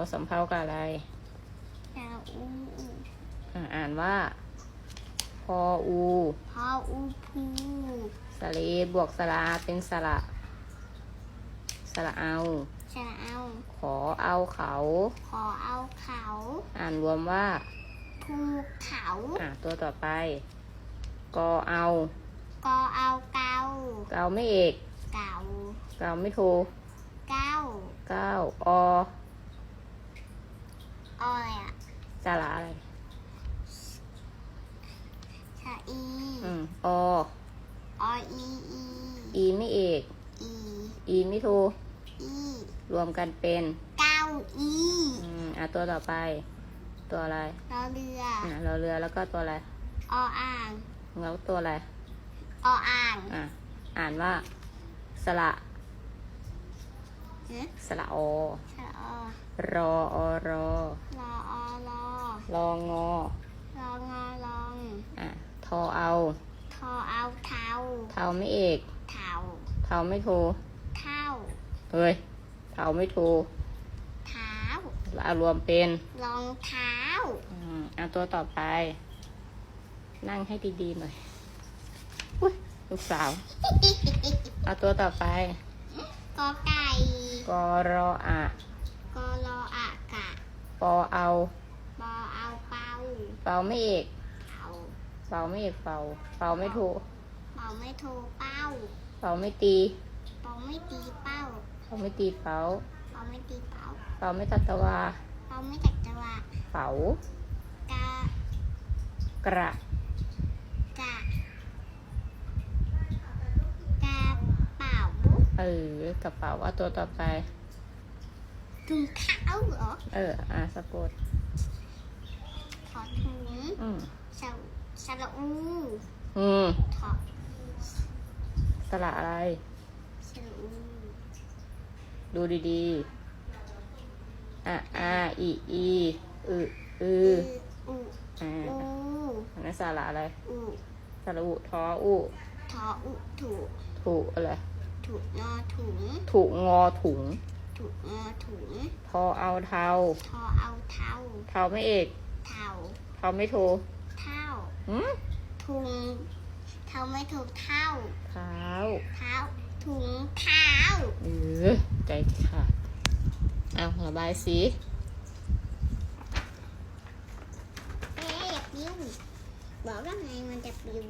อสำเพากับอะไรดาวอูอ่าอ่านว่า พออูพออูพูสระเลบวกสระอาเป็นสระสระเอา จะเอาขอเอาเขา ขอเอาเขาอ่านรวมว่า ภูเขาอ่าตัวต่อไป กอเอากอเอาเกาเกาไม่เอก เก่าเกาไม่โทเก้าเก้าอ ออยอะสระอะไรชะอี อืมอออีอีอีไม่เอก อีอีไม่โทอีรวมกันเป็นเก้าอีอืมอะตัวต่อไป ตัวอะไรรอเรืออะเราเรือแล้วก็ตัวอะไรออ่างแล้วตัวอะไรออ่างอะอ่านว่า สระฮะสระอชะอรออรอรออร อรองอรองอลอง อะทอเอา ทอเอาเท้าเทาไม่เอกเท้าเทาไม่โทเท้าเฮ้ยเทาไม่โทเท้าแล้วรวมเป็นรองเท้าอืมอะตัวต่อไป นั่งให้ดีๆหน่อยอุ้ยลูกสาว เอาตัวต่อไปกอไก่กอรออะกอรออากะปอเอาปอเอาเป้า เปาไม่เอกเผาเปาไม่เอก เปาเปาไม่โทเป่าไม่โทรเป้า เปาไม่ตี เป่าไม่ตีเป้า เปาไม่ตีเปาเป่าไม่ตีเป้า เปาไม่ตัดตะวา เป่าไม่จักจังหวะเป๋ากะกระกะกะเป่าเออกระเป๋าเอาตัวต่อไปถุงเท้าเหรอ เออ อะสะกดถ อดถุงอืมสระสระอูอืมถอดสระอะไร สระอูดูดีๆอะอาอีอีอืออืออูอ่าอูอันนั้นสระอะไรอูสระอุทออุทออุถูถุอะไรถูนอถุงถุงอถุงถูงอถุงทอเอาเทาทอเอาเท้าเทาไม่เอก เท้าเทาไม่โทเท้าหืมถุงเท้าไม่ถูกเท้าเท้าเท้าถุงเท้าเออใจขาดเอาระบายสีเอ๊ะอย่าปิ้วบอกว่าไงมันจะปิ้ว